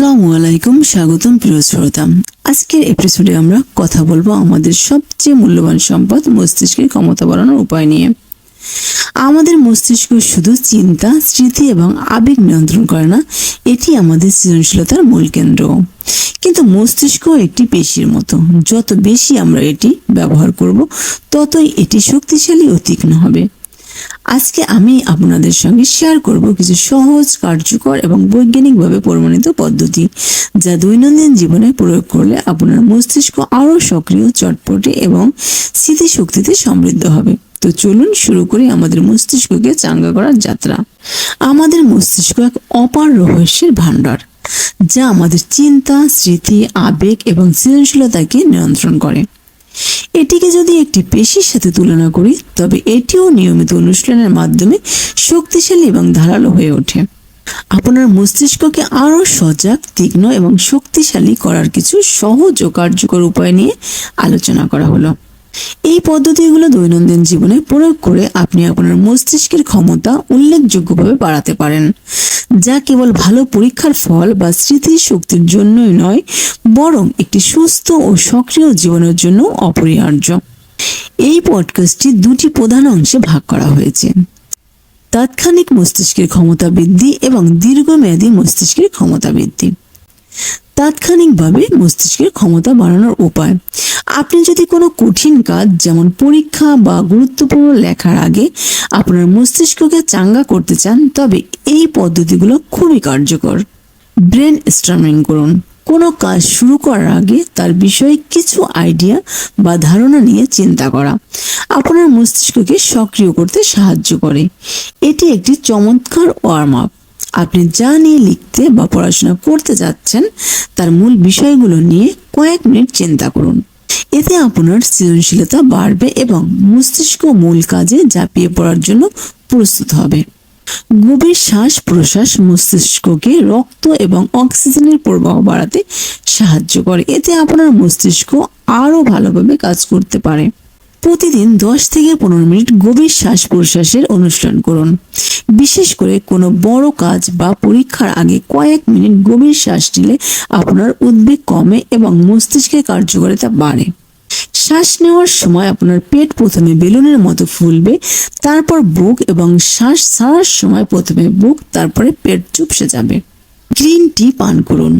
আসসালামু আলাইকুম, স্বাগতম প্রিয় শ্রোতা। আজকের এপিসোডে আমরা কথা বলব আমাদের সবচেয়ে মূল্যবান সম্পদ মস্তিষ্কের ক্ষমতা বাড়ানোর উপায় নিয়ে। আমাদের মস্তিষ্ক শুধু চিন্তা, স্মৃতি এবং আবেগ নিয়ন্ত্রণ করে না, এটি আমাদের সৃজনশীলতার মূল কেন্দ্র। কিন্তু মস্তিষ্ক একটি পেশির মতো। যত বেশি আমরা এটি ব্যবহার করব, ততই এটি শক্তিশালী ও তীক্ষ্ণ হবে। আজকে আমি আপনাদের সঙ্গে শেয়ার করব কিছু সহজ, কার্যকর এবং বৈজ্ঞানিকভাবে প্রমাণিত পদ্ধতি যা দৈনন্দিন জীবনে প্রয়োগ করলে আপনার মস্তিষ্ক আরও সক্রিয়, চটপটে এবং স্মৃতিশক্তিতে সমৃদ্ধ হবে। তো চলুন শুরু করি আমাদের মস্তিষ্ককে চাঙ্গা করার যাত্রা। আমাদের মস্তিষ্ক এক অপার রহস্যের ভাণ্ডার, যা আমাদের চিন্তা, স্মৃতি, আবেগ এবং সৃজনশীলতাকে নিয়ন্ত্রণ করে। এটিকে যদি একটি পেশির সাথে তুলনা করি, তবে এটিও নিয়মিত অনুশীলনের মাধ্যমে শক্তিশালী এবং ধারালো হয়ে ওঠে। আপনার মস্তিষ্ককে আরও সজাগ, তীক্ষ্ণ এবং শক্তিশালী করার কিছু সহজ ও কার্যকর উপায় নিয়ে আলোচনা করা হলো। এই পদ্ধতিগুলো দৈনন্দিন জীবনে প্রয়োগ করে আপনি আপনার মস্তিষ্কের ক্ষমতা উল্লেখযোগ্যভাবে বাড়াতে পারেন, যা কেবল ভালো পরীক্ষার ফল বা স্মৃতি শক্তির জন্যই নয়, বরং একটি সুস্থ ও সক্রিয় জীবনের জন্য অপরিহার্য। এই পডকাস্টটি দুটি প্রধান অংশে ভাগ করা হয়েছে। তাৎক্ষণিক মস্তিষ্কের ক্ষমতা বৃদ্ধি এবং দীর্ঘমেয়াদী মস্তিষ্কের ক্ষমতা বৃদ্ধি। তাৎক্ষণিকভাবে মস্তিষ্কের ক্ষমতা বাড়ানোর উপায়। আপনি যদি কোনো কঠিন কাজ, যেমন পরীক্ষা বা গুরুত্বপূর্ণ লেখার আগে আপনার মস্তিষ্ককে চাঙ্গা করতে চান, তবে এই পদ্ধতিগুলো খুবই কার্যকর। ব্রেন স্ট্রামিং করুন। কোনো কাজ শুরু করার আগে তার বিষয়ে কিছু আইডিয়া বা ধারণা নিয়ে চিন্তা করা। আপনার মস্তিষ্ককে সক্রিয় করতে সাহায্য করে। এটি একটি চমৎকার ওয়ার্ম আপ। আপনি যা নিয়ে লিখতে বা পড়াশোনা করতে যাচ্ছেন, তার মূল বিষয়গুলো নিয়ে কয়েক মিনিট চিন্তা করুন। এতে আপনার সৃজনশীলতা বাড়বে এবং মস্তিষ্ক মূল কাজে ঝাঁপিয়ে পড়ার জন্য প্রস্তুত হবে। গভীর শ্বাস প্রশ্বাস মস্তিষ্ককে রক্ত এবং অক্সিজেনের প্রবাহ বাড়াতে সাহায্য করে। এতে আপনার মস্তিষ্ক আরও ভালোভাবে কাজ করতে পারে। প্রতিদিন দশ থেকে পনেরো মিনিট গভীর শ্বাস প্রশ্বাসের অনুষ্ঠান করুন। বিশেষ করে কোনো বড় কাজ বা পরীক্ষার আগে কয়েক মিনিট গভীর শ্বাস নিলে আপনার উদ্বেগ কমে এবং মস্তিষ্কের কার্যকারিতা বাড়ে। শ্বাস নেওয়ার সময় আপনার পেট প্রথমে বেলুনের মতো ফুলবে, তারপর বুক এবং শ্বাস ছাড়ার সময় প্রথমে বুক, তারপরে পেট চুপসে যাবে। গ্রিন টি পান করুন।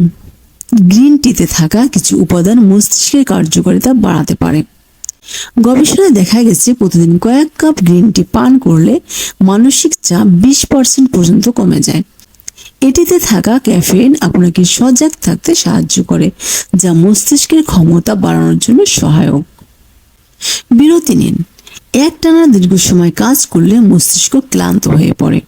গ্রিন টিতে থাকা কিছু উপাদান মস্তিষ্কের কার্যকারিতা বাড়াতে পারে। গবেষণায় দেখা গেছে প্রতিদিন কয়েক কাপ গ্রিন টি পান করলে মানসিক চাপ বিশ পার্সেন্ট পর্যন্ত কমে যায়। এটিতে থাকা ক্যাফেইন আপনাকে সজাগ থাকতে সাহায্য করে, যা মস্তিষ্কের ক্ষমতা বাড়ানোর জন্য সহায়ক। বিরতি নিন। একটানা দীর্ঘ সময় কাজ করলে মস্তিষ্ক ক্লান্ত হয়ে পড়ে।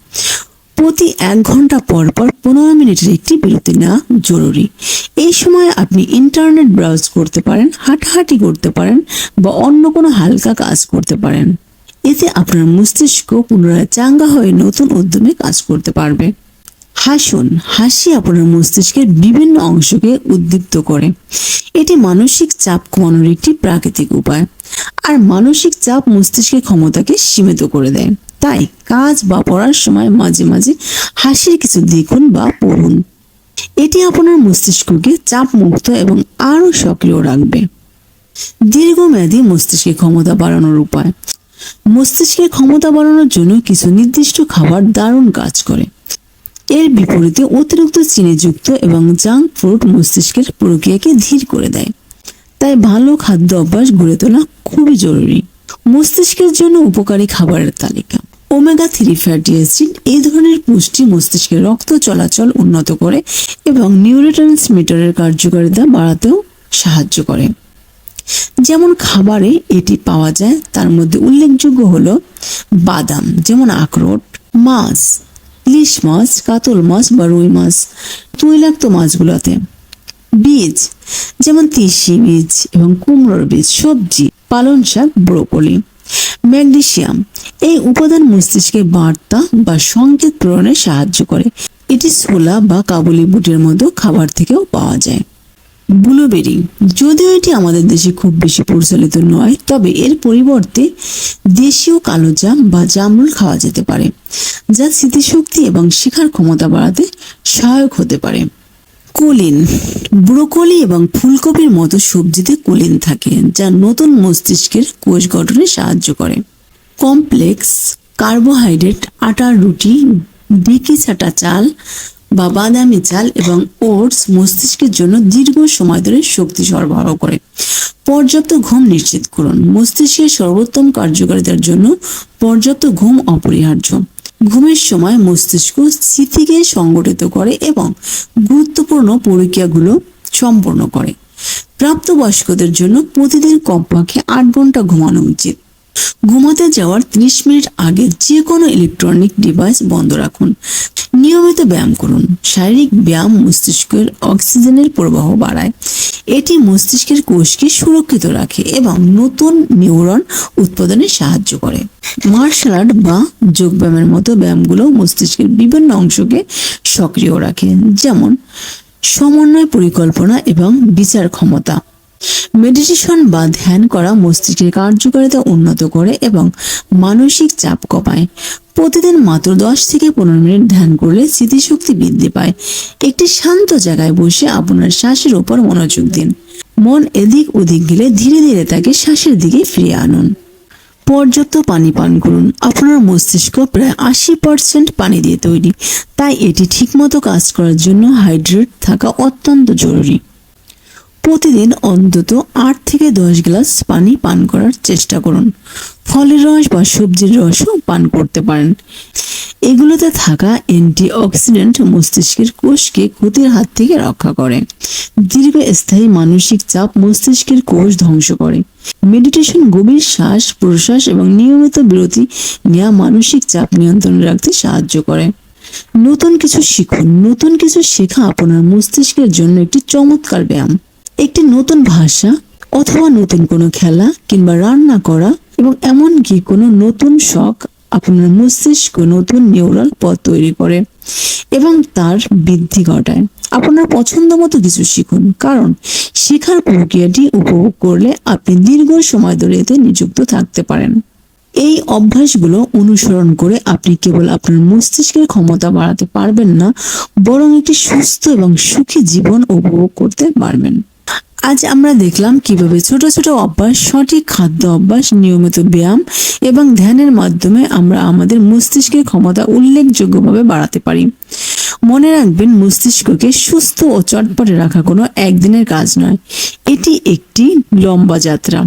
প্রতি এক ঘণ্টা পর পর পনেরো মিনিটের একটি বিরতি নেওয়া জরুরি। এই সময় আপনি ইন্টারনেট ব্রাউজ করতে পারেন, হাঁটাহাঁটি করতে পারেন বা অন্য কোনো হালকা কাজ করতে পারেন। এতে আপনার মস্তিষ্ক পুনরায় চাঙ্গা হয়ে নতুন উদ্যমে কাজ করতে পারবে। হাসুন, হাসি আপনার মস্তিষ্কের বিভিন্ন অংশকে উদ্দীপ্ত করে। এটি মানসিক চাপ কমানোর একটি প্রাকৃতিক উপায়। আর মানসিক চাপ মস্তিষ্কের ক্ষমতাকে সীমিত করে দেয়। তাই কাজ বা পড়ার সময় মাঝে মাঝে হাসির কিছু দেখুন বা পড়ুন। এটি আপনার মস্তিষ্ককে চাপ মুক্ত এবং আরও সক্রিয় রাখবে। দীর্ঘমেয়াদী মস্তিষ্কের ক্ষমতা বাড়ানোর উপায়। মস্তিষ্কের ক্ষমতা বাড়ানোর জন্য কিছু নির্দিষ্ট খাবার দারুণ কাজ করে। এর বিপরীতে অতিরিক্ত চিনিযুক্ত এবং জাঙ্ক ফুড মস্তিষ্কের প্রক্রিয়াকে ধীর করে দেয়। তাই ভালো খাদ্য অভ্যাস গড়ে তোলা খুবই জরুরি। মস্তিষ্কের জন্য উপকারী খাবারের তালিকা। ওমেগা থ্রি ফ্যাটি অ্যাসিড এই ধরনের পুষ্টি মস্তিষ্কের রক্ত চলাচল উন্নত করে এবং নিউরোট্রান্সমিটারের কার্যকারিতা বাড়াতেও সাহায্য করে। যেমন খাবারে এটি পাওয়া যায়, তার মধ্যে উল্লেখযোগ্য হল বাদাম, যেমন আখরোট, মাছ, ইলিশ মাছ, কাতল মাছ বা রুই মাছ, তৈলাক্ত মাছগুলোতে। বীজ, যেমন তিসি বীজ এবং কুমড়োর বীজ, সবজি পালন শাক, ব্রোকলি। ম্যাগনেসিয়াম এই উপাদান মস্তিষ্কে বার্তা বা সংকেত প্রেরণে সাহায্য করে। এটি ছোলা বা কাবুলি বুটের মতো খাবার থেকেও পাওয়া যায়। ব্লুবেরি, যদিও এটি আমাদের দেশে খুব বেশি প্রচলিত নয়, তবে এর পরিবর্তে দেশীয় কালো জাম বা জামরুল খাওয়া যেতে পারে, যা স্মৃতিশক্তি এবং শেখার ক্ষমতা বাড়াতে সহায়ক হতে পারে। কোলিন ব্রোকলি এবং ফুলকপির মতো সবজিতে কোলিন থাকে, যা নতুন মস্তিষ্কের কোষ গঠনে সাহায্য করে। কমপ্লেক্স, কার্বোহাইড্রেট, আটার রুটি, ডিকি ছাটা চাল বা বাদামি চাল এবং ওটস মস্তিষ্কের জন্য দীর্ঘ সময় ধরে শক্তি সরবরাহ করে। পর্যাপ্ত ঘুম নিশ্চিত করুন। মস্তিষ্কের সর্বোত্তম কার্যকারিতার জন্য পর্যাপ্ত ঘুম অপরিহার্য। ঘুমের সময় মস্তিষ্ক স্মৃতিকে সংগঠিত করে এবং গুরুত্বপূর্ণ পরীক্ষাগুলো সম্পন্ন করে। প্রাপ্তবয়স্কদের জন্য প্রতিদিন কমপক্ষে আট ঘণ্টা ঘুমানো উচিত। ঘুমাতে যাওয়ার 30 মিনিট আগে যে কোনো ইলেকট্রনিক ডিভাইস বন্ধ রাখুন। নিয়মিত ব্যায়াম করুন। শারীরিক ব্যায়াম মস্তিষ্কের অক্সিজেনের প্রবাহ বাড়ায়। এটি মস্তিষ্কের কোষকে সুরক্ষিত রাখে এবং নতুন নিউরন উৎপাদনে সাহায্য করে। মার্শাল আর্ট বা যোগব্যায়ামের মতো ব্যায়ামগুলো মস্তিষ্কের বিভিন্ন অংশকে সক্রিয় রাখে, যেমন সমন্বয় পরিকল্পনা এবং বিচার ক্ষমতা। মেডিটেশন বা ধ্যান করা মস্তিষ্কের কার্যকারিতা উন্নত করে এবং মানসিক চাপ কমায়। প্রতিদিন মাত্র দশ থেকে পনেরো মিনিট ধ্যান করলে স্মৃতিশক্তি বৃদ্ধি পায়। একটি শান্ত জায়গায় বসে আপনার শ্বাসের উপর মনোযোগ দিন। মন এদিক ওদিক গেলে ধীরে ধীরে তাকে শ্বাসের দিকে ফিরিয়ে আনুন। পর্যাপ্ত পানি পান করুন। আপনার মস্তিষ্ক প্রায় আশি পার্সেন্ট পানি দিয়ে তৈরি। তাই এটি ঠিকমতো কাজ করার জন্য হাইড্রেট থাকা অত্যন্ত জরুরি। প্রতিদিন অন্তত আট থেকে দশ গ্লাস পানি পান করার চেষ্টা করুন। ফলের রস বা সবজির রসও পান করতে পারেন। এগুলোতে থাকা অ্যান্টি অক্সিডেন্ট মস্তিষ্কের কোষকে ক্ষতির হাত থেকে রক্ষা করে। দীর্ঘস্থায়ী মানসিক চাপ মস্তিষ্কের কোষ ধ্বংস করে। মেডিটেশন, গভীর শ্বাস প্রশ্বাস এবং নিয়মিত বিরতি নেওয়া মানসিক চাপ নিয়ন্ত্রণে রাখতে সাহায্য করে। নতুন কিছু শিখুন। নতুন কিছু শেখা আপনার মস্তিষ্কের জন্য একটি চমৎকার ব্যায়াম। একটি নতুন ভাষা অথবা নতুন কোনো খেলা কিংবা রান্না করা এবং এমনকি কোনো নতুন শখ আপনার মস্তিষ্ক নতুন নিউরাল পথ তৈরি করে এবং তার বৃদ্ধি ঘটায়। আপনার পছন্দ মতো কিছু শিখুন, কারণ শেখার প্রক্রিয়াটি উপভোগ করলে আপনি দীর্ঘ সময় ধরে এতে নিযুক্ত থাকতে পারেন। এই অভ্যাসগুলো অনুসরণ করে আপনি কেবল আপনার মস্তিষ্কের ক্ষমতা বাড়াতে পারবেন না, বরং একটি সুস্থ এবং সুখী জীবন উপভোগ করতে পারবেন। আজ আমরা দেখলাম কীভাবে ছোট ছোট অভ্যাস, সঠিক খাদ্য অভ্যাস, নিয়মিত ব্যায়াম এবং ধ্যানের মাধ্যমে আমরা আমাদের মস্তিষ্কের ক্ষমতা উল্লেখযোগ্যভাবে বাড়াতে পারি। মনে রাখবেন, মস্তিষ্ককে সুস্থ ও চটপটে রাখা কোনো একদিনের কাজ নয়। এটি একটি লম্বা যাত্রা।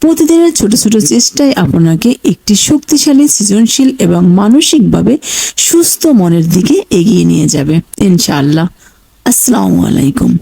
প্রতিদিনের ছোট ছোট চেষ্টায় আপনাকে একটি শক্তিশালী, সৃজনশীল এবং মানসিকভাবে সুস্থ মনের দিকে এগিয়ে নিয়ে যাবে। ইনশাআল্লাহ। আসসালামু আলাইকুম।